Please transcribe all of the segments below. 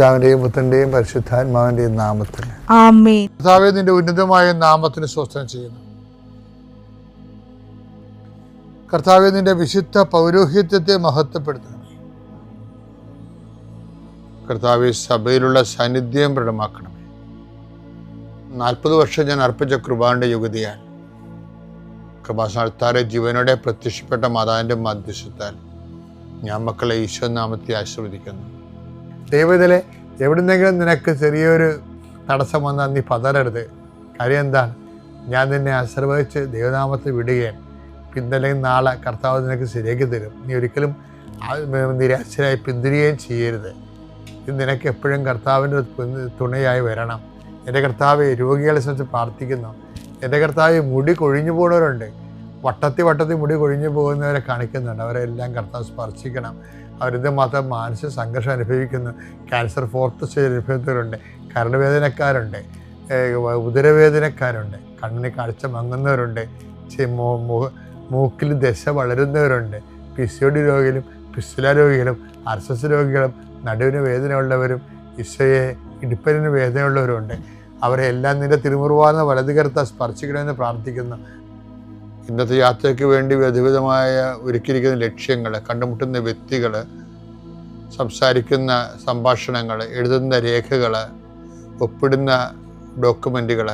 പിതാവിന്റെയും പുത്രന്റെയും പരിശുദ്ധാത്മാവിന്റെയും നാമത്തിൽ. ആമേൻ. കർത്താവെ നിന്റെ ഉന്നതമായ നാമത്തിന് സ്വസ്ഥം ചെയ്യുന്നു. കർത്താവെ നിന്റെ വിശുദ്ധ പൗരോഹിത്യത്തെ മഹത്വപ്പെടുത്തുന്നു. കർത്താവെ സഭയിലുള്ള സാന്നിധ്യം പ്രകടമാക്കണമേ. നാൽപ്പത് വർഷം ഞാൻ അർപ്പിച്ച കൃപാന്റെ യുഗതിയാൽ കൃപാസ്ഥാനത്താറെ ജീവനോടെ പ്രത്യക്ഷപ്പെട്ട മാതാവിന്റെ മധ്യസ്ഥത്താൽ ഞാൻ മക്കളെ ഈശോ നാമത്തെ ആശീർവദിക്കുന്നു. ദൈവത്തിലെ എവിടുന്നെങ്കിലും നിനക്ക് ചെറിയൊരു തടസ്സം വന്നാൽ നീ പതരരുത് കാര്യം എന്താ ഞാൻ നിന്നെ ആശീർവദിച്ച് ദൈവനാമത്തെ വിടുകയാണ്. പിന്നല്ലെങ്കിൽ നാളെ കർത്താവ് നിനക്ക് ശരിയാക്കി തരും. നീ ഒരിക്കലും നിരാശരായി പിന്തിരിയുകയും ചെയ്യരുത്. ഇത് നിനക്ക് എപ്പോഴും കർത്താവിന്റെ തുണയായി വരണം. എന്റെ കർത്താവ് രോഗികളെ സംബന്ധിച്ച് പ്രാർത്ഥിക്കുന്നു. എന്റെ കർത്താവ് മുടി കൊഴിഞ്ഞു പോകുന്നവരുണ്ട്. വട്ടത്തി വട്ടത്തി മുടി കൊഴിഞ്ഞു പോകുന്നവരെ കാണിക്കുന്നുണ്ട്. അവരെല്ലാം കർത്താവ് സ്പർശിക്കണം. അവരിത് മാത്രം മാനസിക സംഘർഷം അനുഭവിക്കുന്നു. ക്യാൻസർ ഫോർത്ത് സ്റ്റേജ് അനുഭവിക്കുന്നവരുണ്ട്. കരടുവേദനക്കാരുണ്ട് ഉദരവേദനക്കാരുണ്ട്. കണ്ണിന് കാഴ്ച മങ്ങുന്നവരുണ്ട്. മൂക്കിൽ ദശ വളരുന്നവരുണ്ട്. പി സി ഒ ഡി രോഗികളും പിസ്തുല രോഗികളും അർസസ് രോഗികളും നടുവിന് വേദനയുള്ളവരും ഇസയെ ഇടുപ്പലിന് വേദനയുള്ളവരുണ്ട് അവരെ എല്ലാം നിന്റെ തിരുമുറുവാന്ന് വലത് സ്പർശിക്കണമെന്ന് പ്രാർത്ഥിക്കുന്നു. ഇന്നത്തെ യാത്രയ്ക്ക് വേണ്ടി വിധവിധമായ ഒരുക്കിയിരിക്കുന്ന ലക്ഷ്യങ്ങൾ കണ്ടുമുട്ടുന്ന വ്യക്തികൾ സംസാരിക്കുന്ന സംഭാഷണങ്ങൾ എഴുതുന്ന രേഖകൾ ഒപ്പിടുന്ന ഡോക്യുമെന്റുകൾ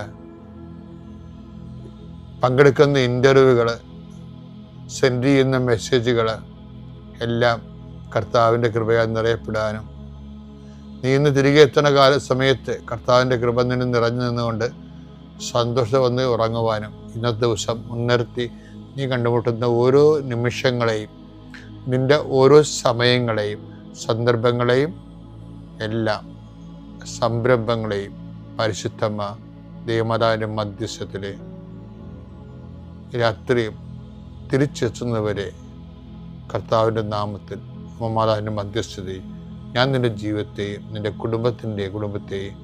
പങ്കെടുക്കുന്ന ഇന്റർവ്യൂകൾ സെൻഡ് ചെയ്യുന്ന മെസ്സേജുകൾ എല്ലാം കർത്താവിന്റെ കൃപയാൽ നിറയപ്പെടാനും. നീ ഇന്ന് തിരികെ എത്തുന്ന കാല സമയത്ത് കർത്താവിന്റെ കൃപ നിന്നും നിറഞ്ഞു നിന്നുകൊണ്ട് സന്തോഷം വന്ന് ഉറങ്ങുവാനും ഇന്നത്തെ ദിവസം മുൻനിർത്തി നീ കണ്ടുമുട്ടുന്ന ഓരോ നിമിഷങ്ങളെയും നിന്റെ ഓരോ സമയങ്ങളെയും സന്ദർഭങ്ങളെയും എല്ലാം സംരംഭങ്ങളെയും പരിശുദ്ധമ്മ ദേവമാതാവിന്റെ മധ്യസ്ഥത്തിൽ രാത്രിയും തിരിച്ചെത്തുന്നവരെ കർത്താവിന്റെ നാമത്തിൽ അമ്മമാതാവിന്റെ മധ്യസ്ഥതയും ഞാൻ നിന്റെ ജീവിതത്തെയും നിന്റെ കുടുംബത്തിന്റെ കുടുംബത്തെയും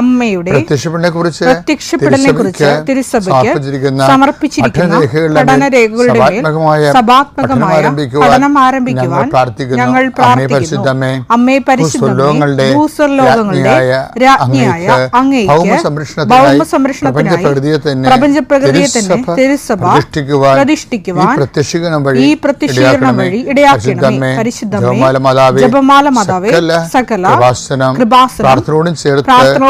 അമ്മയുടെ പ്രത്യക്ഷപ്പെടനെ കുറിച്ച് പ്രത്യക്ഷപ്പെടനെ കുറിച്ച് തിരുസഭയ്ക്ക് സമർപ്പിച്ചിരിക്കുന്ന പഠനരേഖകളുടെ സഭാത്മകമായ പഠനം ആരംഭിക്കുവാൻ ഞങ്ങൾ പ്രാർത്ഥിക്കുന്നു. അമ്മേ പരിശുദ്ധമേ ഭൂസ്വർലോകങ്ങളുടെ രാജ്ഞിയായ തന്നെ തിരുസഭ പ്രതിഷ്ഠിക്കുവാൻ ഈ പ്രത്യക്ഷീകരണം വഴി ഇടയാക്കണമേ. പരിശുദ്ധമേ ജപമാല മാതാവേ സകല കൃപാസനം പ്രാർത്ഥനയോടും ചേർത്ത്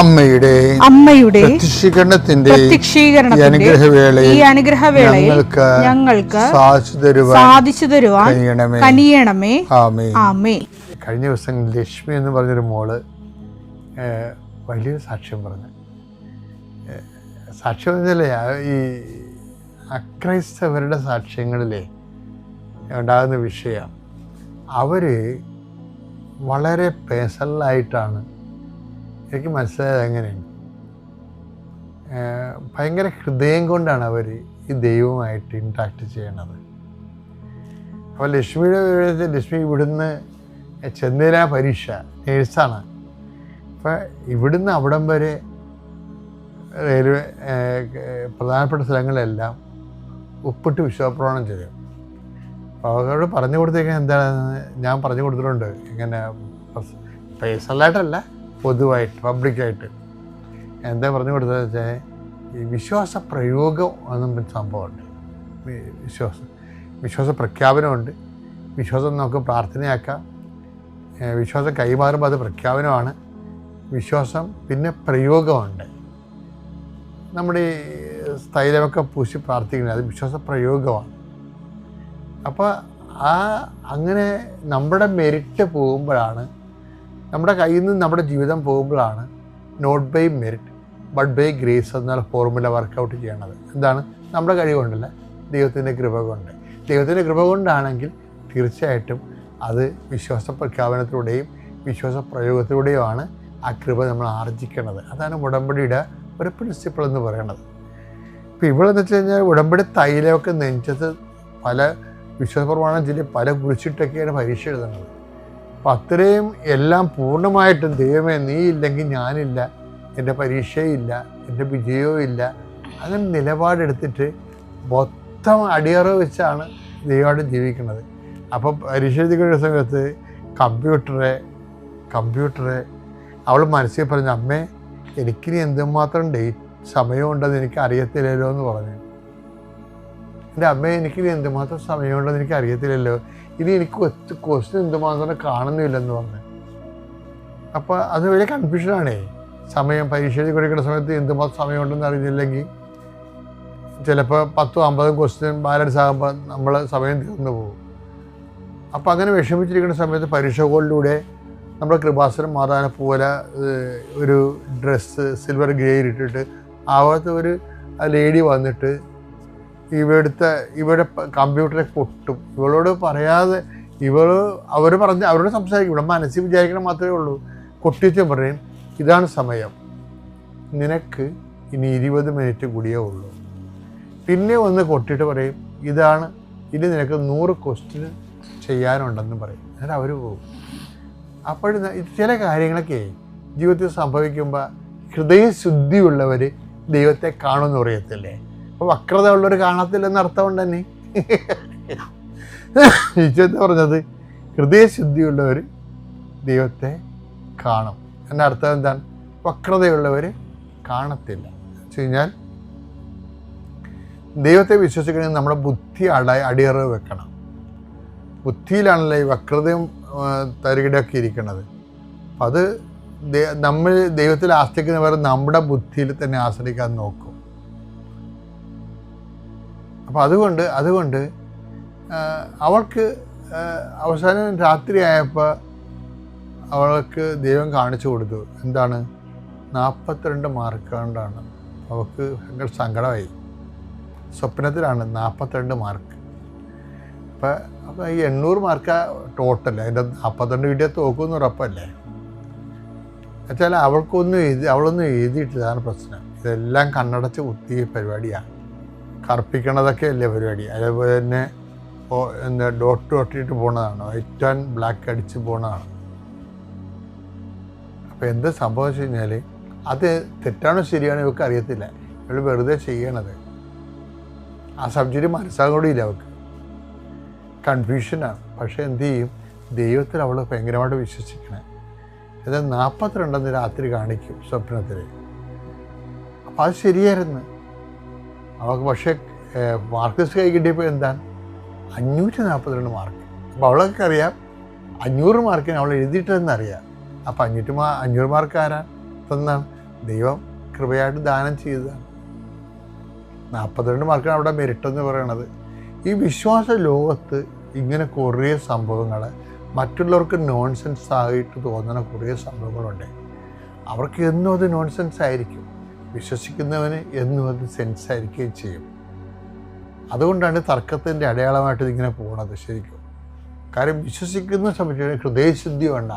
അമ്മയുടെ അമ്മയുടെ പ്രത്യക്ഷീകരണത്തിന്റെ അനുഗ്രഹവേളയിൽ ഈ അനുഗ്രഹവേളയിൽ ഞങ്ങൾക്ക് ഞങ്ങൾക്ക് സാധിച്ചു തരുവാൻ സാധിച്ചു തരുവാൻ കനിയണമേ. ആമേ ആമേ കഴിഞ്ഞ ദിവസം ലക്ഷ്മി എന്ന് പറഞ്ഞൊരു മോൾ വലിയൊരു സാക്ഷ്യം പറഞ്ഞു. സാക്ഷ്യം പറഞ്ഞല്ലേ ഈ അക്രൈസ്തവരുടെ സാക്ഷ്യങ്ങളിലെ ഉണ്ടാകുന്ന വിഷയം. അവർ വളരെ പേഴ്സണലായിട്ടാണ് എനിക്ക് മനസ്സിലായത് എങ്ങനെയാണ്? ഏഹ്, ഭയങ്കര ഹൃദയം കൊണ്ടാണ് അവർ ഈ ദൈവമായിട്ട് ഇൻട്രാക്ട് ചെയ്യണത്. അപ്പോൾ ലക്ഷ്മിയുടെ വിവരത്തിൽ ലക്ഷ്മി ഇവിടുന്ന് ചെന്നൈര പരീക്ഷ നേഴ്സാണ്. അപ്പം ഇവിടുന്ന് അവിടം വരെ റെയിൽവേ പ്രധാനപ്പെട്ട സ്ഥലങ്ങളെല്ലാം ഉപ്പിട്ട് വിശ്വപ്രവണം ചെയ്യും അപ്പോൾ അവരോട് പറഞ്ഞു കൊടുത്തേക്കാൻ എന്താണെന്ന് ഞാൻ പറഞ്ഞു കൊടുത്തിട്ടുണ്ട്. ഇങ്ങനെ പേഴ്സണലായിട്ടല്ല പൊതുവായിട്ട് പബ്ലിക്കായിട്ട് എന്താ പറഞ്ഞു കൊടുത്തത് വെച്ചാൽ ഈ വിശ്വാസ പ്രയോഗം എന്നും സംഭവമുണ്ട്. വിശ്വാസം വിശ്വാസ പ്രഖ്യാപനമുണ്ട് വിശ്വാസം നമുക്ക് പ്രാർത്ഥനയാക്കാം. വിശ്വാസം കൈമാറുമ്പോൾ അത് പ്രഖ്യാപനമാണ്. വിശ്വാസം പിന്നെ പ്രയോഗമുണ്ട്. നമ്മുടെ ഈ തൈലമൊക്കെ പൂശി പ്രാർത്ഥിക്കുന്നത് അത് വിശ്വാസ പ്രയോഗമാണ് അപ്പോൾ ആ അങ്ങനെ നമ്മുടെ മെരിറ്റ് പോകുമ്പോഴാണ് നമ്മുടെ കയ്യിൽ നിന്ന് നമ്മുടെ ജീവിതം പോകുമ്പോഴാണ് not by merit but by grace എന്നുള്ള ഫോർമുല വർക്കൗട്ട് ചെയ്യണത്. എന്താണ്? നമ്മുടെ കഴിവുകൊണ്ടല്ല ദൈവത്തിന്റെ കൃപ കൊണ്ട് ദൈവത്തിന്റെ കൃപ കൊണ്ടാണെങ്കിൽ തീർച്ചയായിട്ടും അത് വിശ്വാസ പ്രഖ്യാപനത്തിലൂടെയും വിശ്വാസ പ്രയോഗത്തിലൂടെയുമാണ് ആ കൃപ നമ്മൾ ആർജിക്കണത്. അതാണ് ഉടമ്പടിയുടെ ഒരു പ്രിൻസിപ്പിൾ എന്ന് പറയുന്നത്. ഇപ്പോൾ എന്ന് വെച്ച് കഴിഞ്ഞാൽ ഉടമ്പടി തൈലമൊക്കെ നെഞ്ചത്ത് പല വിശ്വാസപ്രമാണം ജില്ലയിൽ പല കുറിച്ചിട്ടൊക്കെയാണ് പരീക്ഷ എഴുതുന്നത്. അപ്പം അത്രയും എല്ലാം പൂർണമായിട്ടും ദൈവമേ നീ ഇല്ലെങ്കിൽ ഞാനില്ല എന്റെ പരീക്ഷയില്ല എന്റെ വിജയവും ഇല്ല. അങ്ങനെ നിലപാടെടുത്തിട്ട് മൊത്തം അടിയറവ് വെച്ചാണ് ദൈവമായിട്ട് ജീവിക്കുന്നത്. അപ്പോൾ പരീക്ഷ എഴുതി കഴിയുന്ന സമയത്ത് കമ്പ്യൂട്ടറെ കമ്പ്യൂട്ടറെ അവൾ മനസ്സിൽ പറഞ്ഞു അമ്മേ എനിക്കിനി എന്തുമാത്രം ഡേറ്റ് സമയമുണ്ടെന്ന് എനിക്ക് അറിയത്തില്ലല്ലോ എന്ന് പറഞ്ഞു. എന്റെ അമ്മയെ എനിക്കിനി എന്തുമാത്രം സമയമുണ്ടെന്ന് എനിക്ക് അറിയത്തില്ലല്ലോ ഇനി എനിക്ക് ഒറ്റ ക്വസ്റ്റ്യൻ എന്തുമാത്രം കാണുന്നില്ലെന്ന് പറഞ്ഞു. അപ്പോൾ അത് വലിയ കൺഫ്യൂഷനാണേ സമയം പരീക്ഷ എഴുതി കൊടുക്കുന്ന സമയത്ത് എന്തുമാത്രം സമയമുണ്ടെന്ന് അറിയുന്നില്ലെങ്കിൽ ചിലപ്പോൾ പത്തും അമ്പതും ക്വസ്റ്റ്യൻ ബാലൻസ് ആകുമ്പോൾ നമ്മൾ സമയം തീർന്നു പോകും. അപ്പോൾ അങ്ങനെ വിഷമിച്ചിരിക്കുന്ന സമയത്ത് പരീക്ഷ കോളിലൂടെ നമ്മുടെ കൃപാസനം മാതാനെ പോലെ ഒരു ഡ്രസ്സ് സിൽവർ ഗ്രേയിൽ ഇട്ടിട്ട് ആവാത്ത ഒരു ലേഡി വന്നിട്ട് ഇവിടുത്തെ ഇവിടെ കമ്പ്യൂട്ടറെ പൊട്ടും. ഇവളോട് പറയാതെ ഇവൾ അവർ പറഞ്ഞ് അവരോട് സംസാരിക്കും. ഇവിടെ മനസ്സിൽ വിചാരിക്കണം മാത്രമേ ഉള്ളൂ. കൊട്ടിച്ച് പറയും ഇതാണ് സമയം. നിനക്ക് ഇനി ഇരുപത് മിനിറ്റ് കൂടിയേ ഉള്ളൂ. പിന്നെ ഒന്ന് കൊട്ടിയിട്ട് പറയും ഇതാണ് ഇനി നിനക്ക് നൂറ് ക്വസ്റ്റ്യൻ ചെയ്യാനുണ്ടെന്ന് പറയും. എന്നിട്ട് അവർ പോകും. അപ്പോൾ ചില കാര്യങ്ങളൊക്കെ ജീവിതത്തിൽ സംഭവിക്കുമ്പോൾ ഹൃദയശുദ്ധിയുള്ളവർ ദൈവത്തെ കാണുമെന്ന് പറയത്തില്ലേ? അപ്പോൾ വക്രത ഉള്ളവർ കാണത്തില്ലെന്ന് അർത്ഥമുണ്ട് തന്നെ ഈശ്വരത്തെ പറഞ്ഞത്? ഹൃദയശുദ്ധിയുള്ളവർ ദൈവത്തെ കാണും. എന്റെ അർത്ഥം എന്താണ്? വക്രതയുള്ളവർ കാണത്തില്ല. വെച്ച് കഴിഞ്ഞാൽ ദൈവത്തെ വിശ്വസിക്കണമെങ്കിൽ നമ്മുടെ ബുദ്ധി അട അടിയറവ് വെക്കണം. ബുദ്ധിയിലാണല്ലോ ഈ വക്രതയും തരികിടൊക്കെ ഇരിക്കുന്നത് അപ്പം അത് നമ്മൾ ദൈവത്തിൽ ആശ്രയിക്കുന്നവർ നമ്മുടെ ബുദ്ധിയിൽ തന്നെ ആശ്രയിക്കാൻ നോക്കും. അപ്പം അതുകൊണ്ട് അതുകൊണ്ട് അവൾക്ക് അവസാനം രാത്രി ആയപ്പോൾ അവൾക്ക് ദൈവം കാണിച്ചു കൊടുത്തു. എന്താണ്? നാൽപ്പത്തിരണ്ട് മാർക്ക് കൊണ്ടാണ്. അവൾക്ക് ഭയങ്കര സങ്കടമായി. സ്വപ്നത്തിലാണ് നാൽപ്പത്തിരണ്ട് മാർക്ക് അപ്പം അപ്പം ഈ എണ്ണൂറ് മാർക്ക് ടോട്ടൽ അതിന്റെ നാൽപ്പത്തിരണ്ട് കിട്ടിയാൽ തോക്കുമെന്ന് ഉറപ്പല്ലേ? എന്നുവെച്ചാൽ അവൾക്കൊന്നും എഴുതി അവളൊന്നും എഴുതിയിട്ടില്ലാണ് പ്രശ്നം. ഇതെല്ലാം കണ്ണടച്ച് കുത്തിയ പരിപാടിയാണ് കറുപ്പിക്കണതൊക്കെ അല്ലേ പരിപാടി. അതേപോലെ തന്നെ ഇപ്പോൾ എന്താ ഡോട്ട് ഡോട്ടിട്ട് പോണതാണ്. വൈറ്റ് ആൻഡ് ബ്ലാക്ക് അടിച്ച് പോണതാണ്. അപ്പോൾ എന്ത് സംഭവം വെച്ച് കഴിഞ്ഞാൽ അത് തെറ്റാണോ ശരിയാണോ ഇവർക്ക് അറിയത്തില്ല. ഇവൾ വെറുതെ ചെയ്യണത്. ആ സബ്ജക്റ്റ് മനസ്സാകൂടിയില്ല അവൾക്ക് കൺഫ്യൂഷനാണ് പക്ഷേ എന്തു ചെയ്യും? ദൈവത്തിൽ അവൾ ഭയങ്കരമായിട്ട് വിശ്വസിക്കണേ. അത് നാൽപ്പത്തിരണ്ടെന്ന് രാത്രി കാണിക്കും സ്വപ്നത്തിൽ അപ്പം അത് ശരിയായിരുന്നു. അവൾക്ക് പക്ഷേ മാർക്ക് ലിസ്റ്റ് കൈ കിട്ടിയപ്പോൾ എന്താണ്? അഞ്ഞൂറ്റി നാൽപ്പത്തിരണ്ട് മാർക്ക് അപ്പോൾ അവളൊക്കെ അറിയാം അഞ്ഞൂറ് മാർക്കിന് അവൾ എഴുതിയിട്ടെന്നറിയാം അറിയാം. അപ്പം അഞ്ഞൂറ്റി മാ അഞ്ഞൂറ് മാർക്ക് ആരാ? തന്നാണ് ദൈവം കൃപയായിട്ട് ദാനം ചെയ്തതാണ്. നാൽപ്പത്തിരണ്ട് മാർക്കാണ് അവിടെ മെരിട്ടെന്ന് പറയണത്. ഈ വിശ്വാസ ലോകത്ത് ഇങ്ങനെ കുറേ സംഭവങ്ങൾ മറ്റുള്ളവർക്ക് നോൺസെൻസ് ആയിട്ട് തോന്നുന്ന കുറേ സംഭവങ്ങളുണ്ട്. അവർക്ക് എന്നും അത് നോൺസെൻസ് ആയിരിക്കും. വിശ്വസിക്കുന്നവന് എന്നും അത് സെൻസായിരിക്കുകയും ചെയ്യും. അതുകൊണ്ടാണ് തർക്കത്തിന്റെ അടയാളമായിട്ട് ഇങ്ങനെ പോകുന്നത് ശരിക്കും. കാര്യം വിശ്വസിക്കുന്ന സമയത്ത് ഹൃദയശുദ്ധി വേണ്ട.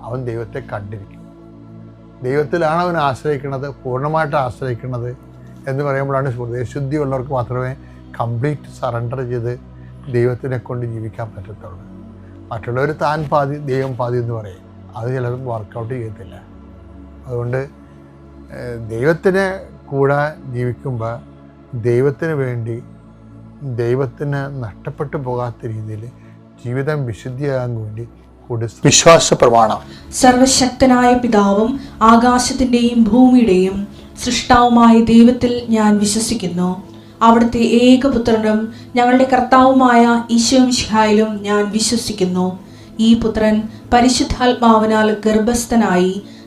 അവൻ ദൈവത്തെ കണ്ടിരിക്കും. ദൈവത്തിലാണ് അവൻ ആശ്രയിക്കുന്നത് പൂർണമായിട്ട് ആശ്രയിക്കുന്നത് എന്ന് പറയുമ്പോഴാണ് ഹൃദയശുദ്ധി ഉള്ളവർക്ക് മാത്രമേ കംപ്ലീറ്റ് സറണ്ടർ ചെയ്ത് ദൈവത്തിനെ കൊണ്ട് ജീവിക്കാൻ പറ്റത്തുള്ളൂ. മറ്റുള്ളവർ താൻ പാതി ദൈവം പാതി എന്ന് പറയും. അത് ചിലർക്ക് വർക്കൗട്ട് ചെയ്യത്തില്ല. അതുകൊണ്ട് ദൈവത്തിനെ കൂടെ ജീവിക്കുമ്പോൾ ദൈവത്തിന് വേണ്ടി ദൈവത്തിന് നഷ്ടപ്പെട്ടു പോകാത്ത രീതിയിൽ ജീവിതം വിശുദ്ധിയാകാൻ വേണ്ടി വിശ്വാസ പ്രമാണം. സർവശക്തനായ പിതാവും ആകാശത്തിന്റെയും ഭൂമിയുടെയും സൃഷ്ടാവുമായ ദൈവത്തിൽ ഞാൻ വിശ്വസിക്കുന്നു. അവിടുത്തെ ഏകപുത്രനും ഞങ്ങളുടെ കർത്താവുമായ ഈശോമിഷിഹായിലും ഞാൻ വിശ്വസിക്കുന്നു. ഈ പുത്രൻ പരിശുദ്ധാത്മാവിനാൽ ഗർഭസ്ഥനായി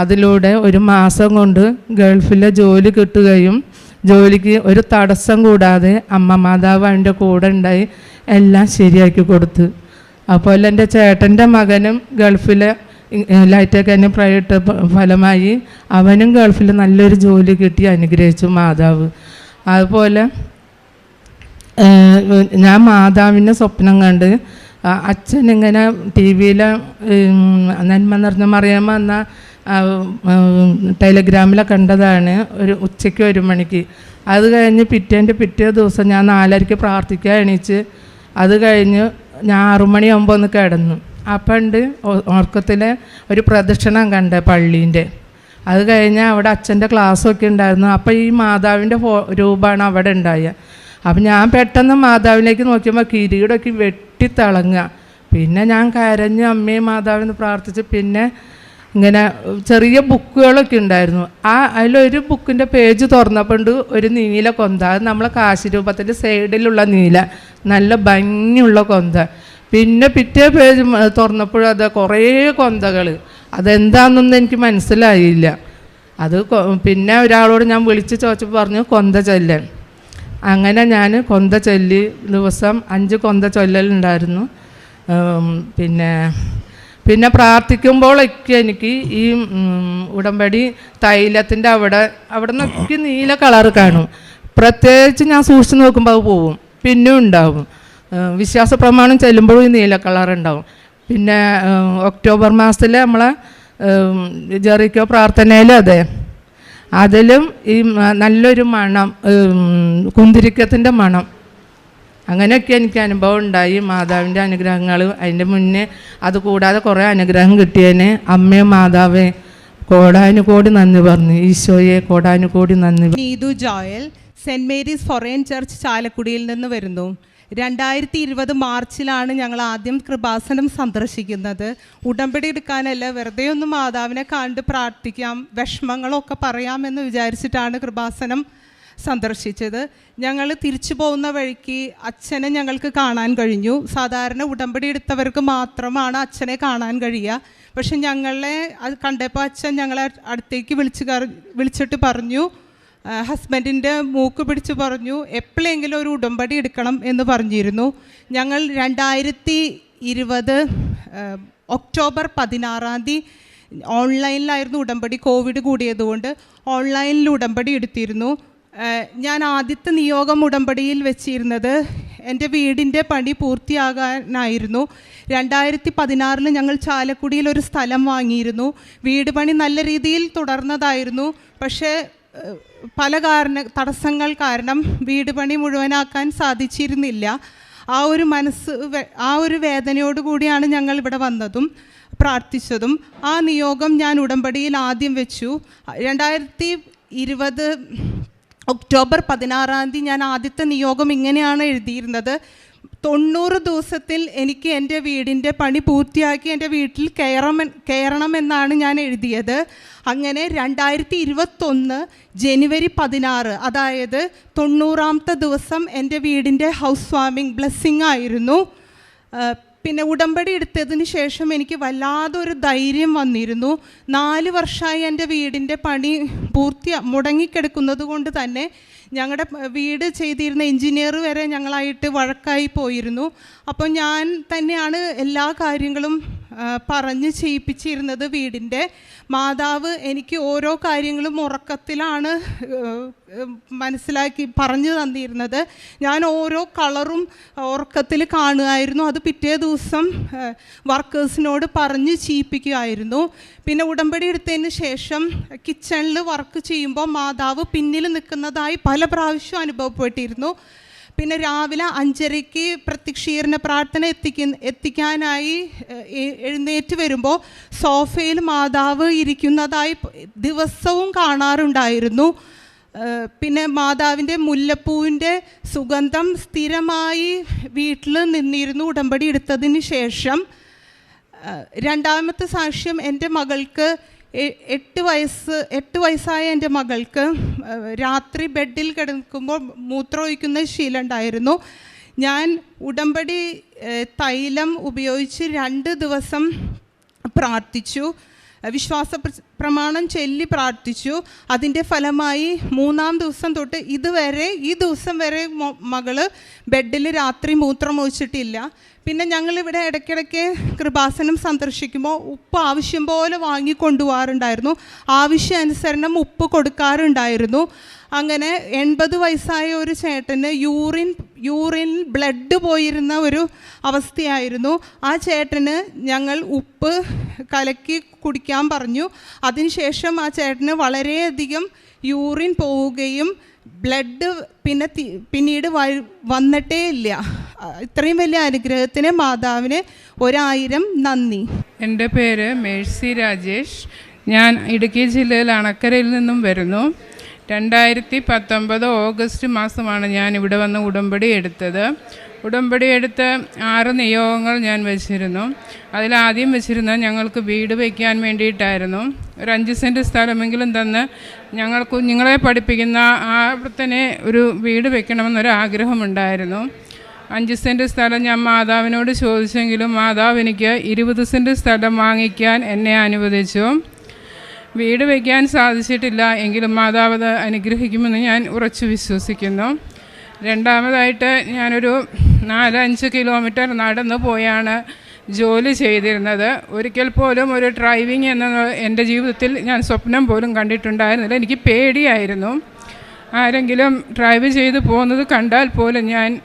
അതിലൂടെ ഒരു മാസം കൊണ്ട് ഗൾഫിലെ ജോലി കിട്ടുകയും ജോലിക്ക് ഒരു തടസ്സം കൂടാതെ അമ്മ മാതാവ് അതിന്റെ കൂടെ ഉണ്ടായി എല്ലാം ശരിയാക്കി കൊടുത്തു. അതുപോലെ എന്റെ ചേട്ടന്റെ മകനും ഗൾഫിലെ ലൈറ്റ് അക്കാദമി പ്രൈവറ്റ് ഫലമായി അവനും ഗൾഫിൽ നല്ലൊരു ജോലി കിട്ടി അനുഗ്രഹിച്ചു മാതാവ്. അതുപോലെ ഞാൻ മാതാവിന്റെ സ്വപ്നം കണ്ട് അച്ഛൻ ഇങ്ങനെ ടി വിയിലെ നന്മ നിറഞ്ഞ മറിയാമ്മ എന്ന ഉം, കണ്ടതാണ് ഒരു ഉച്ചയ്ക്ക് ഒരു മണിക്ക്. അത് കഴിഞ്ഞ് പിറ്റേന്റെ പിറ്റേ ദിവസം ഞാൻ നാലരയ്ക്ക് പ്രാർത്ഥിക്കാൻ എണീച്ച് അത് കഴിഞ്ഞ് ഞാൻ ആറുമണിയാകുമ്പോൾ ഒന്ന് കിടന്നു. അപ്പം ഉണ്ട് ഓർക്കത്തിലെ ഒരു പ്രദക്ഷിണം കണ്ട പള്ളീന്റെ. അത് കഴിഞ്ഞ് അവിടെ അച്ഛന്റെ ക്ലാസ്സൊക്കെ ഉണ്ടായിരുന്നു. അപ്പോൾ ഈ മാതാവിന്റെ ഫോ രൂപമാണ് അവിടെ ഉണ്ടായത് അപ്പം ഞാൻ പെട്ടെന്ന് മാതാവിലേക്ക് നോക്കിയപ്പോൾ കിരീടമൊക്കെ വെട്ടിത്തിളങ്ങുക. പിന്നെ ഞാൻ കരഞ്ഞ് അമ്മയും മാതാവിന്ന് പ്രാർത്ഥിച്ച് പിന്നെ ഇങ്ങനെ ചെറിയ ബുക്കുകളൊക്കെ ഉണ്ടായിരുന്നു. ആ അതിലൊരു ബുക്കിന്റെ പേജ് തുറന്നപ്പോൾ ഉണ്ട് ഒരു നീല കൊന്ത. അത് നമ്മളെ കാശി രൂപത്തിന്റെ സൈഡിലുള്ള നീല. നല്ല ഭംഗിയുള്ള കൊന്ത. പിന്നെ പിറ്റേ പേജ് തുറന്നപ്പോഴത് കുറേ കൊന്തകൾ അതെന്താണെന്നൊന്നും എനിക്ക് മനസ്സിലായില്ല. അത് പിന്നെ ഒരാളോട് ഞാൻ വിളിച്ച് ചോദിച്ചപ്പോൾ പറഞ്ഞു കൊന്ത ചൊല്ലൻ അങ്ങനെ ഞാൻ കൊന്ത ചൊല്ലി ദിവസം അഞ്ച് കൊന്ത ചൊല്ലലുണ്ടായിരുന്നു. പിന്നെ പിന്നെ പ്രാർത്ഥിക്കുമ്പോഴൊക്കെ എനിക്ക് ഈ ഉടമ്പടി തൈലത്തിന്റെ അവിടെ അവിടെ നിന്നൊക്കെ നീല കളർ കാണും. പ്രത്യേകിച്ച് ഞാൻ സൂക്ഷിച്ച് നോക്കുമ്പോൾ അത് പോവും. പിന്നെയും ഉണ്ടാവും. വിശ്വാസ പ്രമാണം ചെല്ലുമ്പോഴും ഈ നീല കളർ ഉണ്ടാവും. പിന്നെ ഒക്ടോബർ മാസത്തിൽ നമ്മളെ ജെറിക്കോ പ്രാർത്ഥനയിലും അതെ. അതിലും ഈ നല്ലൊരു മണം കുന്തിരിക്കത്തിന്റെ മണം. അങ്ങനെയൊക്കെ എനിക്ക് അനുഭവം ഉണ്ടായി. മാതാവിന്റെ അനുഗ്രഹങ്ങൾ അതിന്റെ മുന്നേ അത് കൂടാതെ കുറേ അനുഗ്രഹം കിട്ടിയതിന് അമ്മയും മാതാവേ കോടാനുകോടി നന്ദി പറഞ്ഞു. ഈശോയെ കോടാനുകോടി നന്ദി Neethu Joel Saint Mary's forane church ചാലക്കുടിയിൽ നിന്ന് വരുന്നു. രണ്ടായിരത്തി ഇരുപത് മാർച്ചിലാണ് ഞങ്ങൾ ആദ്യം കൃപാസനം സന്ദർശിക്കുന്നത്. ഉടമ്പടി എടുക്കാനല്ല വെറുതെ ഒന്ന് മാതാവിനെ കണ്ട് പ്രാർത്ഥിക്കാം വിഷമങ്ങളൊക്കെ പറയാമെന്ന് വിചാരിച്ചിട്ടാണ് കൃപാസനം സന്ദർശിച്ചത്. ഞങ്ങൾ തിരിച്ചു പോകുന്ന വഴിക്ക് അച്ഛനെ ഞങ്ങൾക്ക് കാണാൻ കഴിഞ്ഞു. സാധാരണ ഉടമ്പടി എടുത്തവർക്ക് മാത്രമാണ് അച്ഛനെ കാണാൻ കഴിയുക. പക്ഷെ ഞങ്ങളെ കണ്ടപ്പോൾ അച്ഛൻ ഞങ്ങളെ അടുത്തേക്ക് വിളിച്ച് വിളിച്ചിട്ട് പറഞ്ഞു. ഹസ്ബൻഡിന്റെ മൂക്ക് പിടിച്ച് പറഞ്ഞു എപ്പോഴെങ്കിലും ഒരു ഉടമ്പടി എടുക്കണം എന്ന് പറഞ്ഞിരുന്നു. ഞങ്ങൾ രണ്ടായിരത്തി ഇരുപത് ഒക്ടോബർ പതിനാറാം തീയതി ഓൺലൈനിലായിരുന്നു ഉടമ്പടി കോവിഡ് കൂടിയതുകൊണ്ട് ഓൺലൈനിൽ ഉടമ്പടി എടുത്തിരുന്നു. ഞാൻ ആദ്യത്തെ നിയോഗം ഉടമ്പടിയിൽ വെച്ചിരുന്നത് എന്റെ വീടിന്റെ പണി പൂർത്തിയാകാനായിരുന്നു. രണ്ടായിരത്തി പതിനാറിൽ ഞങ്ങൾ ചാലക്കുടിയിൽ ഒരു സ്ഥലം വാങ്ങിയിരുന്നു. വീട് പണി നല്ല രീതിയിൽ തുടർന്നതായിരുന്നു. പക്ഷേ പല കാരണ തടസ്സങ്ങൾ കാരണം വീട് പണി മുഴുവനാക്കാൻ സാധിച്ചിരുന്നില്ല. ആ ഒരു മനസ്സ് ആ ഒരു വേദനയോടുകൂടിയാണ് ഞങ്ങൾ ഇവിടെ വന്നതും പ്രാർത്ഥിച്ചതും. ആ നിയോഗം ഞാൻ ഉടമ്പടിയിൽ ആദ്യം വെച്ചു. രണ്ടായിരത്തി ഇരുപത് ഒക്ടോബർ പതിനാറാം തീയതി ഞാൻ ആദ്യത്തെ നിയോഗം ഇങ്ങനെയാണ് എഴുതിയിരുന്നത്. തൊണ്ണൂറ് ദിവസത്തിൽ എനിക്ക് എന്റെ വീടിന്റെ പണി പൂർത്തിയാക്കി എന്റെ വീട്ടിൽ കയറമ കയറണമെന്നാണ് ഞാൻ എഴുതിയത്. അങ്ങനെ രണ്ടായിരത്തി ഇരുപത്തൊന്ന് ജനുവരി പതിനാറ് അതായത് തൊണ്ണൂറാമത്തെ ദിവസം എന്റെ വീടിന്റെ ഹൗസ് വാമിംഗ് ബ്ലെസ്സിങ് ആയിരുന്നു. പിന്നെ ഉടമ്പടി എടുത്തതിന് ശേഷം എനിക്ക് വല്ലാതൊരു ധൈര്യം വന്നിരുന്നു. നാല് വർഷമായി എന്റെ വീടിന്റെ പണി പൂർത്തി മുടങ്ങിക്കിടക്കുന്നത് കൊണ്ട് തന്നെ ഞങ്ങളുടെ വീട് ചെയ്തിരുന്ന എഞ്ചിനീയർ വരെ ഞങ്ങളായിട്ട് വഴക്കായി പോയിരുന്നു. അപ്പോൾ ഞാൻ തന്നെയാണ് എല്ലാ കാര്യങ്ങളും പറഞ്ഞ് ചെയ്യിപ്പിച്ചിരുന്നത് വീടിന്റെ. മാതാവ് എനിക്ക് ഓരോ കാര്യങ്ങളും ഉറക്കത്തിലാണ് മനസ്സിലാക്കി പറഞ്ഞു തന്നിരുന്നത്. ഞാൻ ഓരോ കളറും ഉറക്കത്തിൽ കാണുമായിരുന്നു. അത് പിറ്റേ ദിവസം വർക്കേഴ്സിനോട് പറഞ്ഞ് ചെയ്യിപ്പിക്കുമായിരുന്നു. പിന്നെ ഉടമ്പടി എടുത്തതിന് ശേഷം കിച്ചണിൽ വർക്ക് ചെയ്യുമ്പോൾ മാതാവ് പിന്നിൽ നിൽക്കുന്നതായി പല പ്രാവശ്യം അനുഭവപ്പെട്ടിരുന്നു. പിന്നെ രാവിലെ അഞ്ചരയ്ക്ക് പ്രത്യക്ഷീകരണ പ്രാർത്ഥന എത്തിക്കുന്ന എത്തിക്കാനായി എഴുന്നേറ്റ് വരുമ്പോൾ സോഫയിൽ മാതാവ് ഇരിക്കുന്നതായി ദിവസവും കാണാറുണ്ടായിരുന്നു. പിന്നെ മാതാവിന്റെ മുല്ലപ്പൂവിന്റെ സുഗന്ധം സ്ഥിരമായി വീട്ടിൽ നിന്നിരുന്നു ഉടമ്പടി എടുത്തതിന് ശേഷം. രണ്ടാമത്തെ സാക്ഷ്യം എന്റെ മകൾക്ക് എട്ട് വയസ്സ് എട്ട് വയസ്സായ എന്റെ മകൾക്ക് രാത്രി ബെഡിൽ കിടക്കുമ്പോൾ മൂത്രമൊഴിക്കുന്ന ശീലം ഉണ്ടായിരുന്നു. ഞാൻ ഉടമ്പടി തൈലം ഉപയോഗിച്ച് രണ്ട് ദിവസം പ്രാർത്ഥിച്ചു. വിശ്വാസ പ്രമാണം ചൊല്ലി പ്രാർത്ഥിച്ചു. അതിന്റെ ഫലമായി മൂന്നാം ദിവസം തൊട്ട് ഇതുവരെ ഈ ദിവസം വരെ മകൾ ബെഡിൽ രാത്രി മൂത്രം ഒഴിച്ചിട്ടില്ല പിന്നെ ഞങ്ങളിവിടെ ഇടയ്ക്കിടയ്ക്ക് കൃപാസനം സന്ദർശിക്കുമ്പോൾ ഉപ്പ് ആവശ്യം പോലെ വാങ്ങിക്കൊണ്ടുപോകാറുണ്ടായിരുന്നു ആവശ്യാനുസരണം ഉപ്പ് കൊടുക്കാറുണ്ടായിരുന്നു. അങ്ങനെ എൺപത് വയസ്സായ ഒരു ചേട്ടന് യൂറിൻ യൂറിൻ ബ്ലഡ് പോയിരുന്ന ഒരു അവസ്ഥയായിരുന്നു. ആ ചേട്ടന് ഞങ്ങൾ ഉപ്പ് കലക്കി കുടിക്കാൻ പറഞ്ഞു. അതിനുശേഷം ആ ചേട്ടന് വളരെയധികം യൂറിൻ പോവുകയും ബ്ലഡ് പിന്നെ പിന്നീട് വന്നിട്ടേ ഇല്ല. ഇത്രയും വലിയ അനുഗ്രഹത്തിന് മാതാവിന് ഒരായിരം നന്ദി. എന്റെ പേര് മേഴ്സി രാജേഷ്. ഞാൻ ഇടുക്കി ജില്ലയിൽ അണക്കരയിൽ നിന്നും വരുന്നു. രണ്ടായിരത്തി പത്തൊമ്പത് ഓഗസ്റ്റ് മാസമാണ് ഞാൻ ഇവിടെ വന്ന് ഉടമ്പടി എടുത്തത്. ഉടമ്പടി എടുത്ത് ആറ് നിയോഗങ്ങൾ ഞാൻ വെച്ചിരുന്നു. അതിലാദ്യം വെച്ചിരുന്നത് ഞങ്ങൾക്ക് വീട് വയ്ക്കാൻ വേണ്ടിയിട്ടായിരുന്നു. ഒരു അഞ്ച് സെന്റ് സ്ഥലമെങ്കിലും തന്ന് ഞങ്ങൾ കുഞ്ഞുങ്ങളെ പഠിപ്പിക്കുന്ന ആ തന്നെ ഒരു വീട് വെക്കണമെന്നൊരു ആഗ്രഹമുണ്ടായിരുന്നു അഞ്ച് സെന്റ് സ്ഥലം ഞാൻ മാതാവിനോട് ചോദിച്ചെങ്കിലും മാതാവ് എനിക്ക് ഇരുപത് സെന്റ് സ്ഥലം വാങ്ങിക്കാൻ എന്നെ അനുവദിച്ചു. വീട് വയ്ക്കാൻ സാധിച്ചിട്ടില്ല എങ്കിലും മാതാവ് അത് അനുഗ്രഹിക്കുമെന്ന് ഞാൻ ഉറച്ചു വിശ്വസിക്കുന്നു. രണ്ടാമതായിട്ട് ഞാനൊരു നാലഞ്ച് കിലോമീറ്റർ നടന്നു പോയാണ് ജോലി ചെയ്തിരുന്നത്. ഒരിക്കൽ പോലും ഒരു ഡ്രൈവിംഗ് എന്ന എന്റെ ജീവിതത്തിൽ ഞാൻ സ്വപ്നം പോലും കണ്ടിട്ടുണ്ടായിരുന്നില്ല. എനിക്ക് പേടിയായിരുന്നു. ആരെങ്കിലും ഡ്രൈവ് ചെയ്ത് പോകുന്നത് കണ്ടാൽ പോലും ഞാൻ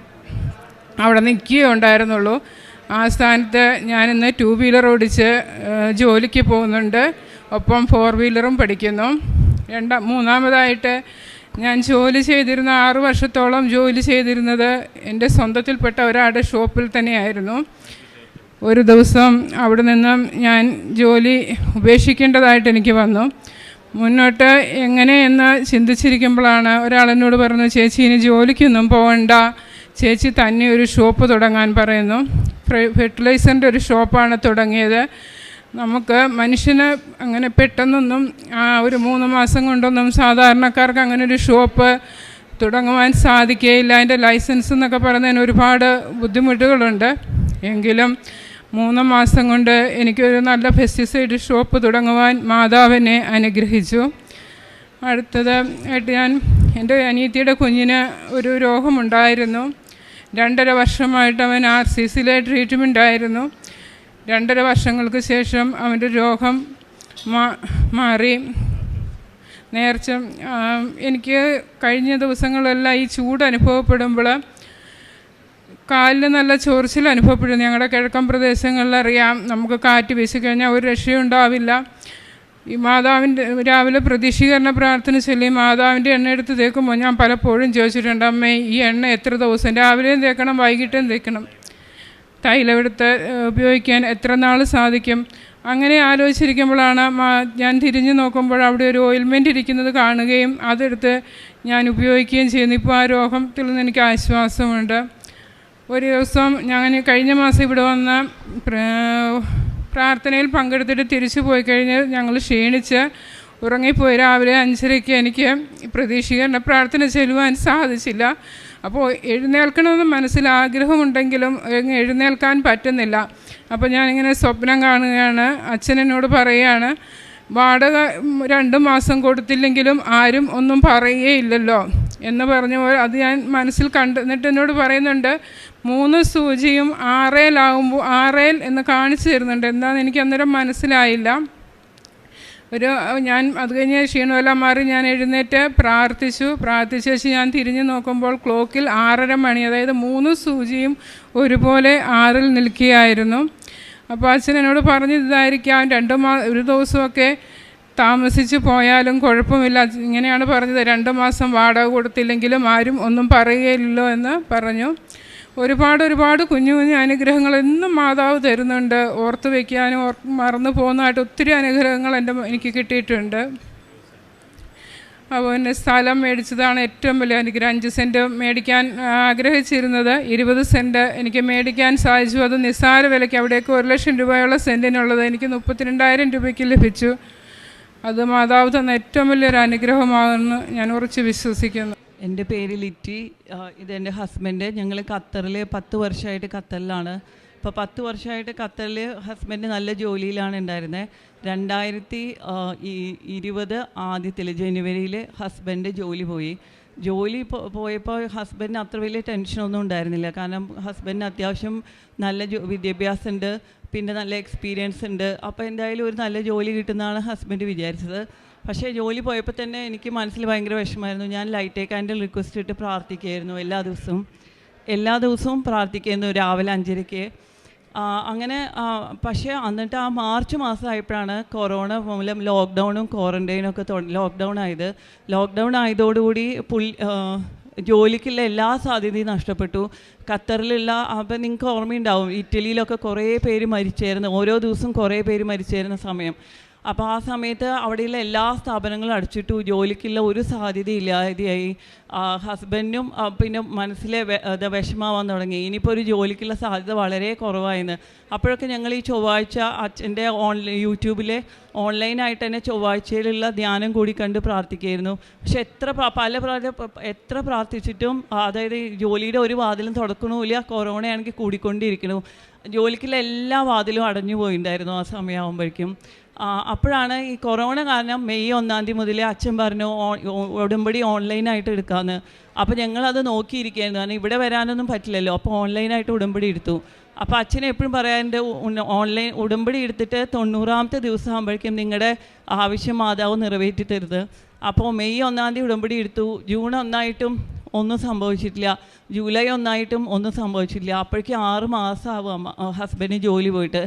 അവിടെ നിൽക്കുകയേ ഉണ്ടായിരുന്നുള്ളൂ. ആ സ്ഥാനത്ത് ഞാനിന്ന് ടു വീലർ ഓടിച്ച് ജോലിക്ക് പോകുന്നുണ്ട്. ഒപ്പം ഫോർ വീലറും പഠിക്കുന്നു. രണ്ടാം മൂന്നാമതായിട്ട് ഞാൻ ജോലി ചെയ്തിരുന്ന ആറു വർഷത്തോളം ജോലി ചെയ്തിരുന്നത് എന്റെ സ്വന്തത്തിൽപ്പെട്ട ഒരാളുടെ ഷോപ്പിൽ തന്നെയായിരുന്നു. ഒരു ദിവസം അവിടെ നിന്നും ഞാൻ ജോലി ഉപേക്ഷിക്കേണ്ടതായിട്ട് എനിക്ക് വന്നു. മുന്നോട്ട് എങ്ങനെയെന്ന് ചിന്തിച്ചിരിക്കുമ്പോഴാണ് ഒരാളെന്നോട് പറഞ്ഞു ചേച്ചി ഇനി ജോലിക്കൊന്നും പോകണ്ട ചേച്ചി തന്നെ ഒരു ഷോപ്പ് തുടങ്ങാൻ പറയുന്നു. ഫെർട്ടിലൈസറിന്റെ ഒരു ഷോപ്പാണ് തുടങ്ങിയത്. നമുക്ക് മനുഷ്യന് അങ്ങനെ പെട്ടെന്നൊന്നും ഒരു മൂന്ന് മാസം കൊണ്ടൊന്നും സാധാരണക്കാർക്ക് അങ്ങനെ ഒരു ഷോപ്പ് തുടങ്ങുവാൻ സാധിക്കുകയില്ല അതിന്റെ ലൈസൻസ് എന്നൊക്കെ പറയുന്നതിന് ഒരുപാട് ബുദ്ധിമുട്ടുകളുണ്ട്. എങ്കിലും മൂന്ന് മാസം കൊണ്ട് എനിക്കൊരു നല്ല പെസ്റ്റിസൈഡ് ഷോപ്പ് തുടങ്ങുവാൻ മാതാവിനെ അനുഗ്രഹിച്ചു. അടുത്തത് ആയിട്ട് ഞാൻ എന്റെ അനിയത്തിയുടെ കുഞ്ഞിന് ഒരു രോഗമുണ്ടായിരുന്നു. രണ്ടര വർഷമായിട്ട് അവൻ ആർ സി സിയിലെ ട്രീറ്റ്മെന്റ് ആയിരുന്നു. രണ്ടര വർഷങ്ങൾക്ക് ശേഷം അവന്റെ രോഗം മാറി. നേർച്ച എനിക്ക് കഴിഞ്ഞ ദിവസങ്ങളെല്ലാം ഈ ചൂട് അനുഭവപ്പെടുമ്പോൾ കാലിന് നല്ല ചൊറിച്ചിൽ അനുഭവപ്പെടുന്നു. ഞങ്ങളുടെ കിഴക്കൻ പ്രദേശങ്ങളിൽ അറിയാം നമുക്ക് കാറ്റ് വീശിക്കഴിഞ്ഞാൽ ഒരു രക്ഷയും ഉണ്ടാവില്ല. ഈ മാതാവിന്റെ രാവിലെ പ്രതീക്ഷീകരണ പ്രാർത്ഥന ചൊല്ലി മാതാവിന്റെ എണ്ണ എടുത്ത് തേക്കുമ്പോൾ ഞാൻ പലപ്പോഴും ചോദിച്ചിട്ടുണ്ട് അമ്മേ ഈ എണ്ണ എത്ര ദിവസം? രാവിലെയും തേക്കണം വൈകിട്ടും തേക്കണം. തൈലമെടുത്ത് ഉപയോഗിക്കാൻ എത്ര നാൾ സാധിക്കും? അങ്ങനെ ആലോചിച്ചിരിക്കുമ്പോഴാണ് ഞാൻ തിരിഞ്ഞു നോക്കുമ്പോൾ അവിടെ ഒരു ഓയിൽമെന്റ് ഇരിക്കുന്നത് കാണുകയും അതെടുത്ത് ഞാൻ ഉപയോഗിക്കുകയും ചെയ്യുന്നു. ഇപ്പോൾ ആ രോഗത്തിൽ നിന്ന് എനിക്ക് ആശ്വാസമുണ്ട്. ഒരു ദിവസം ഞാൻ കഴിഞ്ഞ മാസം ഇവിടെ വന്ന പ്രാർത്ഥനയിൽ പങ്കെടുത്തിട്ട് തിരിച്ചു പോയി കഴിഞ്ഞ് ഞങ്ങൾ ക്ഷീണിച്ച് ഉറങ്ങിപ്പോയി. രാവിലെ അഞ്ചരയ്ക്ക് എനിക്ക് പ്രതീക്ഷിക്കേണ്ട പ്രാർത്ഥന ചെല്ലുവാൻ സാധിച്ചില്ല. അപ്പോൾ എഴുന്നേൽക്കണമെന്ന് മനസ്സിൽ ആഗ്രഹമുണ്ടെങ്കിലും എഴുന്നേൽക്കാൻ പറ്റുന്നില്ല. അപ്പോൾ ഞാനിങ്ങനെ സ്വപ്നം കാണുകയാണ്. അച്ഛനെന്നോട് പറയുകയാണ് വാടക രണ്ട് മാസം കൊടുത്തില്ലെങ്കിലും ആരും ഒന്നും പറയുകയില്ലല്ലോ. എന്ന് പറഞ്ഞ പോലെ അത് ഞാൻ മനസ്സിൽ കണ്ട് എന്നിട്ട് എന്നോട് പറയുന്നുണ്ട് മൂന്ന് സൂചിയും ആറേലാകുമ്പോൾ ആറേൽ എന്ന് കാണിച്ചു തരുന്നുണ്ട്. എന്താണെന്ന് എനിക്ക് അന്നേരം മനസ്സിലായില്ല. ഒരു ഞാൻ അത് കഴിഞ്ഞ് ക്ഷീണമെല്ലാം മാറി ഞാൻ എഴുന്നേറ്റ് പ്രാർത്ഥിച്ചു. പ്രാർത്ഥിച്ച ശേഷം ഞാൻ തിരിഞ്ഞു നോക്കുമ്പോൾ ക്ലോക്കിൽ ആറര മണി അതായത് മൂന്ന് സൂചിയും ഒരുപോലെ ആറിൽ നിൽക്കുകയായിരുന്നു. അപ്പോൾ അച്ഛൻ എന്നോട് പറഞ്ഞു ഇതായിരിക്കാം രണ്ട് മാ ഒരു ദിവസമൊക്കെ താമസിച്ച് പോയാലും കുഴപ്പമില്ല. ഇങ്ങനെയാണ് പറഞ്ഞത്. രണ്ട് മാസം വാടക കൊടുത്തില്ലെങ്കിലും ആരും ഒന്നും പറയുകയില്ലല്ലോ എന്ന് പറഞ്ഞു. ഒരുപാട് ഒരുപാട് കുഞ്ഞു കുഞ്ഞു അനുഗ്രഹങ്ങൾ എന്നും മാതാവ് തരുന്നുണ്ട്. ഓർത്ത് വയ്ക്കാനും ഓർ മറന്നു പോകുന്നതായിട്ട് ഒത്തിരി അനുഗ്രഹങ്ങൾ എന്റെ എനിക്ക് കിട്ടിയിട്ടുണ്ട്. അപ്പോൾ പിന്നെ സ്ഥലം മേടിച്ചതാണ് ഏറ്റവും വലിയ അനുഗ്രഹം. അഞ്ച് സെന്റ് മേടിക്കാൻ ആഗ്രഹിച്ചിരുന്നത്. ഇരുപത് സെന്റ് എനിക്ക് മേടിക്കാൻ സാധിച്ചു. അത് നിസ്സാര വിലയ്ക്ക് അവിടേക്ക് ഒരു ലക്ഷം രൂപയുള്ള സെന്റിനുള്ളത് എനിക്ക് മുപ്പത്തിരണ്ടായിരം രൂപയ്ക്ക് ലഭിച്ചു. അത് മാതാവ് തന്ന ഏറ്റവും വലിയൊരു അനുഗ്രഹമാണെന്ന് ഞാൻ ഉറച്ച് വിശ്വസിക്കുന്നു. എന്റെ പേര് ലിറ്റി. ഇതെന്റെ ഹസ്ബൻഡ് ഞങ്ങൾ ഖത്തറിൽ പത്ത് വർഷമായിട്ട് ഖത്തറിലാണ്. ഇപ്പോൾ പത്ത് വർഷമായിട്ട് ഖത്തറിൽ ഹസ്ബൻഡ് നല്ല ജോലിയിലാണ് ഉണ്ടായിരുന്നത് രണ്ടായിരത്തി ഇരുപത് ആദ്യത്തിൽ ജനുവരിയിൽ ഹസ്ബൻഡ് ജോലി പോയി. ജോലി പോയപ്പോൾ ഹസ്ബൻഡിന് അത്ര വലിയ ടെൻഷനൊന്നും ഉണ്ടായിരുന്നില്ല. കാരണം ഹസ്ബൻഡിന് അത്യാവശ്യം നല്ല വിദ്യാഭ്യാസം ഉണ്ട് പിന്നെ നല്ല എക്സ്പീരിയൻസ് ഉണ്ട്. അപ്പോൾ എന്തായാലും ഒരു നല്ല ജോലി കിട്ടുന്നതാണ് ഹസ്ബൻഡ് വിചാരിച്ചത്. പക്ഷേ ജോലി പോയപ്പോൾ തന്നെ എനിക്ക് മനസ്സിൽ ഭയങ്കര വിഷമമായിരുന്നു. ഞാൻ ലൈറ്റ് കാൻഡിൽ റിക്വസ്റ്റ് ഇട്ട് പ്രാർത്ഥിക്കുകയായിരുന്നു എല്ലാ ദിവസവും. എല്ലാ ദിവസവും പ്രാർത്ഥിക്കുന്നു രാവിലെ അഞ്ചരയ്ക്ക്. അങ്ങനെ പക്ഷേ എന്നിട്ട് ആ മാർച്ച് മാസമായപ്പോഴാണ് കൊറോണ മൂലം ലോക്ക്ഡൗണും ക്വാറന്റൈനും ഒക്കെ ലോക്ക്ഡൗൺ ആയത്. ലോക്ക്ഡൗൺ ആയതോടുകൂടി പുൽ ജോലിക്കുള്ള എല്ലാ സാധ്യതയും നഷ്ടപ്പെട്ടു. ഖത്തറിലുള്ള അപ്പം നിങ്ങൾക്ക് ഓർമ്മയുണ്ടാവും ഇറ്റലിയിലൊക്കെ കുറേ പേര് മരിച്ചേരുന്ന ഓരോ ദിവസവും കുറേ പേര് മരിച്ചേരുന്ന സമയം. അപ്പോൾ ആ സമയത്ത് അവിടെയുള്ള എല്ലാ സ്ഥാപനങ്ങളും അടച്ചിട്ടു. ജോലിക്കുള്ള ഒരു സാധ്യതയില്ലാതെയായി. ഹസ്ബൻഡും പിന്നെ മനസ്സിലെ വിഷമാവാൻ തുടങ്ങി. ഇനിയിപ്പോൾ ഒരു ജോലിക്കുള്ള സാധ്യത വളരെ കുറവായിരുന്നു അപ്പോഴൊക്കെ ഞങ്ങൾ ഈ ചൊവ്വാഴ്ച അച്ഛന്റെ ഓൺലൈൻ യൂട്യൂബിലെ ഓൺലൈനായിട്ട് തന്നെ ചൊവ്വാഴ്ചയിലുള്ള ധ്യാനം കൂടി കണ്ട് പ്രാർത്ഥിക്കുകയായിരുന്നു. പക്ഷെ എത്ര പല എത്ര പ്രാർത്ഥിച്ചിട്ടും അതായത് ജോലിയുടെ ഒരു വാതിലും തുടക്കണമില്ല കൊറോണയാണെങ്കിൽ കൂടിക്കൊണ്ടിരിക്കണു. ജോലിക്കുള്ള എല്ലാ വാതിലും അടഞ്ഞു പോയിട്ടുണ്ടായിരുന്നു ആ സമയമാകുമ്പോഴേക്കും അപ്പോഴാണ് ഈ കൊറോണ കാരണം മെയ് ഒന്നാം തീയതി മുതലേ അച്ഛൻ പറഞ്ഞു ഉടമ്പടി ഓൺലൈനായിട്ട് എടുക്കാമെന്ന് അപ്പോൾ ഞങ്ങളത് നോക്കിയിരിക്കുകയായിരുന്നു. കാരണം ഇവിടെ വരാനൊന്നും പറ്റില്ലല്ലോ. അപ്പോൾ ഓൺലൈനായിട്ട് ഉടമ്പടി എടുത്തു. അപ്പോൾ അച്ഛൻ എപ്പോഴും പറയാറുണ്ട് ഓൺലൈൻ ഉടമ്പടി എടുത്തിട്ട് തൊണ്ണൂറാമത്തെ ദിവസം ആകുമ്പോഴേക്കും നിങ്ങളുടെ ആവശ്യം മാതാവ് നിറവേറ്റി തരുത് അപ്പോൾ മെയ് ഒന്നാം തീയതി ഉടമ്പടി എടുത്തു. ജൂൺ ഒന്നായിട്ടും ഒന്നും സംഭവിച്ചിട്ടില്ല. ജൂലൈ ഒന്നായിട്ടും ഒന്നും സംഭവിച്ചിട്ടില്ല. അപ്പോഴേക്കും ആറ് മാസമാവും ഹസ്ബൻഡ് ജോലി പോയിട്ട്.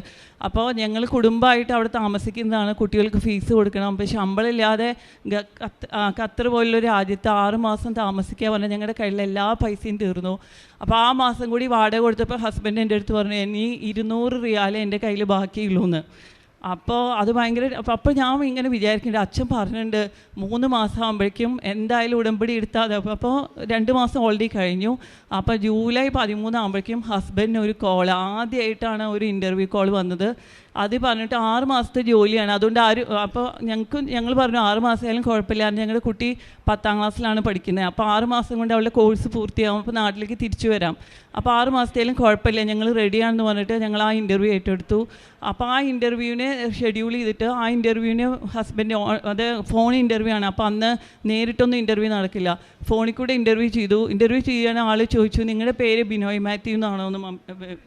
അപ്പോൾ ഞങ്ങൾ കുടുംബമായിട്ട് അവിടെ താമസിക്കുന്നതാണ്. കുട്ടികൾക്ക് ഫീസ് കൊടുക്കണം. അപ്പോൾ ശമ്പളമില്ലാതെ ഖത്തർ പോലുള്ള രാജ്യത്ത് ആറ് മാസം താമസിക്കുക പറഞ്ഞാൽ ഞങ്ങളുടെ കയ്യിലെ എല്ലാ പൈസയും തീർന്നു. അപ്പോൾ ആ മാസം കൂടി വാടക കൊടുത്തപ്പോൾ ഹസ്ബൻഡ് എന്റെ അടുത്ത് പറഞ്ഞു ഇനി ഇരുന്നൂറ് റിയാലേ എന്റെ കയ്യിൽ ബാക്കിയുള്ളൂ എന്ന് അപ്പോൾ അത് ഭയങ്കര അപ്പോൾ അപ്പോൾ ഞാൻ ഇങ്ങനെ വിചാരിക്കുന്നുണ്ട് അച്ഛൻ പറഞ്ഞിട്ടുണ്ട് മൂന്ന് മാസം ആകുമ്പോഴേക്കും എന്തായാലും ഉടമ്പടി എടുത്താൽ അപ്പോൾ അപ്പോൾ രണ്ട് മാസം ഓൾറെഡി കഴിഞ്ഞു. അപ്പോൾ ജൂലൈ പതിമൂന്ന് ആകുമ്പോഴേക്കും ഹസ്ബൻഡിന് ഒരു കോൾ ആദ്യമായിട്ടാണ് ഒരു ഇന്റർവ്യൂ കോൾ വന്നത്. അത് പറഞ്ഞിട്ട് ആറ് മാസത്തെ ജോലിയാണ്. അതുകൊണ്ട് ആര് അപ്പോൾ ഞങ്ങൾക്ക് ഞങ്ങൾ പറഞ്ഞു ആറ് മാസമായാലും കുഴപ്പമില്ല. ഞങ്ങളുടെ കുട്ടി പത്താം ക്ലാസ്സിലാണ് പഠിക്കുന്നത് അപ്പോൾ ആറ് മാസം കൊണ്ട് അവളുടെ കോഴ്സ് പൂർത്തിയാകും അപ്പോൾ നാട്ടിലേക്ക് തിരിച്ചു വരാം. അപ്പോൾ ആറ് മാസത്തേലും കുഴപ്പമില്ല. ഞങ്ങൾ റെഡിയാണെന്ന് പറഞ്ഞിട്ട് ഞങ്ങൾ ആ ഇന്റർവ്യൂ ഏറ്റെടുത്തു. അപ്പോൾ ആ ഇന്റർവ്യൂവിനെ ഷെഡ്യൂൾ ചെയ്തിട്ട് ആ ഇന്റർവ്യൂവിന് ഹസ്ബൻഡ് അത് ഫോൺ ഇന്റർവ്യൂ ആണ്. അപ്പോൾ അന്ന് നേരിട്ടൊന്നും ഇന്റർവ്യൂ നടക്കില്ല. ഫോണിൽ കൂടെ ഇന്റർവ്യൂ ചെയ്തു. ഇന്റർവ്യൂ ചെയ്യാൻ ആൾ ചോദിച്ചു നിങ്ങളുടെ പേര് ബിനോയ് മാത്യു എന്നാണോ? എന്ന്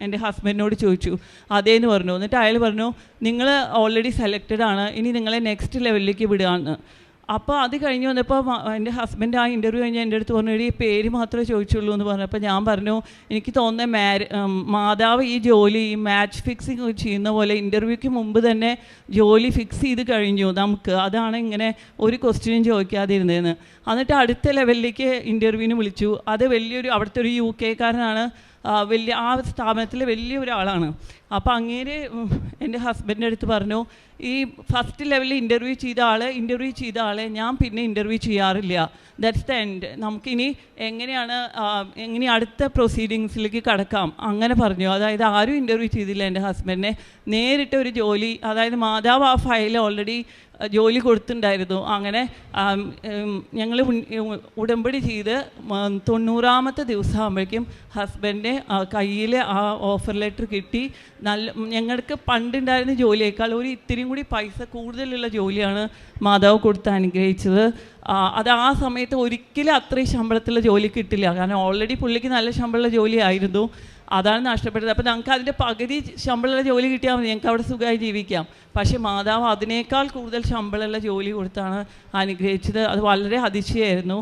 എന്റെ ഹസ്ബൻഡിനോട് ചോദിച്ചു. അതേന്ന് പറഞ്ഞു. എന്നിട്ട് അയാൾ പറഞ്ഞു നിങ്ങൾ ഓൾറെഡി സെലക്റ്റഡ് ആണ്. ഇനി നിങ്ങളെ നെക്സ്റ്റ് ലെവലിലേക്ക് വിടുകയാണ് അപ്പോൾ അത് കഴിഞ്ഞ് വന്നപ്പോൾ എന്റെ ഹസ്ബൻഡ് ആ ഇന്റർവ്യൂ കഴിഞ്ഞ് എന്റെ അടുത്ത് പറഞ്ഞു "എടീ, ഈ പേര് മാത്രമേ ചോദിച്ചുള്ളൂ എന്ന് പറഞ്ഞപ്പോൾ ഞാൻ പറഞ്ഞു എനിക്ക് തോന്നുന്നത് മാര് മാതാവ് ഈ ജോലി ഈ മാച്ച് ഫിക്സിങ് ചെയ്യുന്ന പോലെ ഇന്റർവ്യൂക്ക് മുമ്പ് തന്നെ ജോലി ഫിക്സ് ചെയ്ത് കഴിഞ്ഞു നമുക്ക്. അതാണ് ഇങ്ങനെ ഒരു ക്വസ്റ്റ്യനും ചോദിക്കാതിരുന്നതെന്ന് എന്നിട്ട് അടുത്ത ലെവലിലേക്ക് ഇന്റർവ്യൂവിന് വിളിച്ചു. അത് വലിയൊരു അവിടുത്തെ ഒരു യു കെക്കാരനാണ് കാരനാണ് വലിയ ആ സ്ഥാപനത്തിലെ വലിയ ഒരാളാണ്. അപ്പോൾ അങ്ങേര് എന്റെ ഹസ്ബൻഡിന്റെ അടുത്ത് പറഞ്ഞു ഈ ഫസ്റ്റ് ലെവലിൽ ഇന്റർവ്യൂ ചെയ്ത ആളെ ഇന്റർവ്യൂ ചെയ്ത ആളെ ഞാൻ പിന്നെ ഇന്റർവ്യൂ ചെയ്യാറില്ല. ദാറ്റ്സ് ദ എൻഡ് നമുക്കിനി എങ്ങനെയാണ് എങ്ങനെ അടുത്ത പ്രൊസീഡിങ്സിലേക്ക് കടക്കാം? അങ്ങനെ പറഞ്ഞു. അതായത് ആരും ഇന്റർവ്യൂ ചെയ്തില്ല എന്റെ ഹസ്ബൻഡിനെ നേരിട്ട് ഒരു ജോലി അതായത് മാതാവ് ആ ഫയൽ ഓൾറെഡി ജോലി കൊടുത്തിട്ടുണ്ടായിരുന്നു. അങ്ങനെ ഞങ്ങൾ ഉടമ്പടി ചെയ്ത് തൊണ്ണൂറാമത്തെ ദിവസമാകുമ്പോഴേക്കും ഹസ്ബൻഡിന്റെ കയ്യിൽ ആ ഓഫർ ലെറ്റർ കിട്ടി. നല്ല ഞങ്ങൾക്ക് പണ്ടുണ്ടായിരുന്ന ജോലിയേക്കാൾ ഒരു ഇത്തിരിയും കൂടി പൈസ കൂടുതലുള്ള ജോലിയാണ് മാതാവ് കൊടുത്ത് അനുഗ്രഹിച്ചത്. അത് ആ സമയത്ത് ഒരിക്കലും അത്രയും ശമ്പളത്തിലുള്ള ജോലി കിട്ടില്ല. കാരണം ഓൾറെഡി പുള്ളിക്ക് നല്ല ശമ്പളമുള്ള ജോലിയായിരുന്നു അതാണ് നഷ്ടപ്പെട്ടത്. അപ്പോൾ ഞങ്ങൾക്ക് അതിന്റെ പകുതി ശമ്പളമുള്ള ജോലി കിട്ടിയാൽ മതി. ഞങ്ങൾക്ക് അവിടെ സുഖമായി ജീവിക്കാം. പക്ഷേ മാതാവ് അതിനേക്കാൾ കൂടുതൽ ശമ്പളമുള്ള ജോലി കൊടുത്താണ് അനുഗ്രഹിച്ചത്. അത് വളരെ അതിശയമായിരുന്നു.